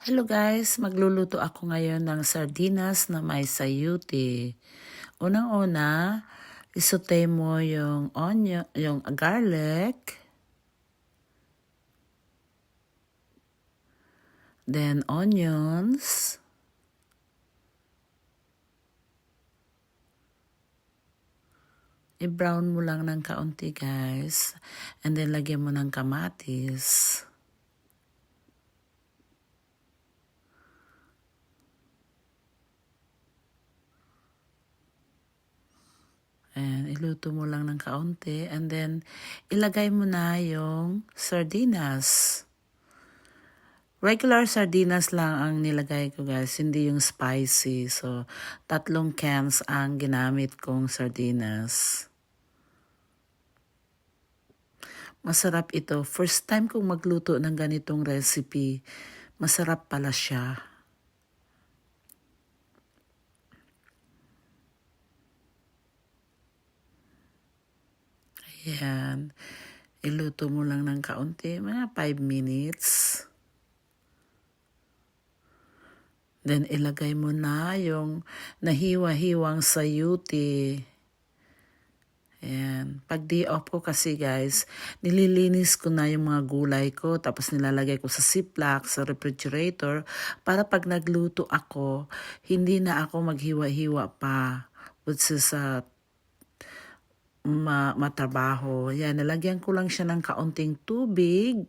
Hello guys, magluluto ako ngayon ng sardinas na may sayuti. Unang-una, isote mo yung onion, yung garlic. Then onions. I-brown mo lang ng kaunti guys. And then lagyan mo ng kamatis. And iluto mo lang ng kaunti. And then, ilagay mo na yung sardinas. Regular sardinas lang ang nilagay ko guys, hindi yung spicy. So, tatlong cans ang ginamit kong sardinas. Masarap ito. First time kong magluto ng ganitong recipe. Masarap pala siya. Ayan. Iluto mo lang ng kaunti, mga 5 minutes. Then ilagay mo na yung nahiwa-hiwang sayuti. Ayan. Pag di off ko kasi guys, nililinis ko na yung mga gulay ko tapos nilalagay ko sa ziplock, sa refrigerator para pag nagluto ako, hindi na ako maghiwa-hiwa pa. Which is uh, ma matrabaho. Yan, nalagyan ko lang siya ng kaunting tubig.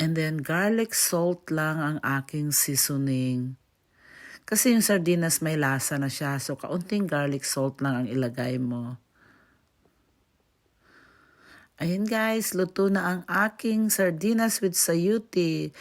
And then garlic salt lang ang aking seasoning. Kasi yung sardinas may lasa na siya. So kaunting garlic salt lang ang ilagay mo. Ayun guys, luto na ang aking sardinas with sayuti.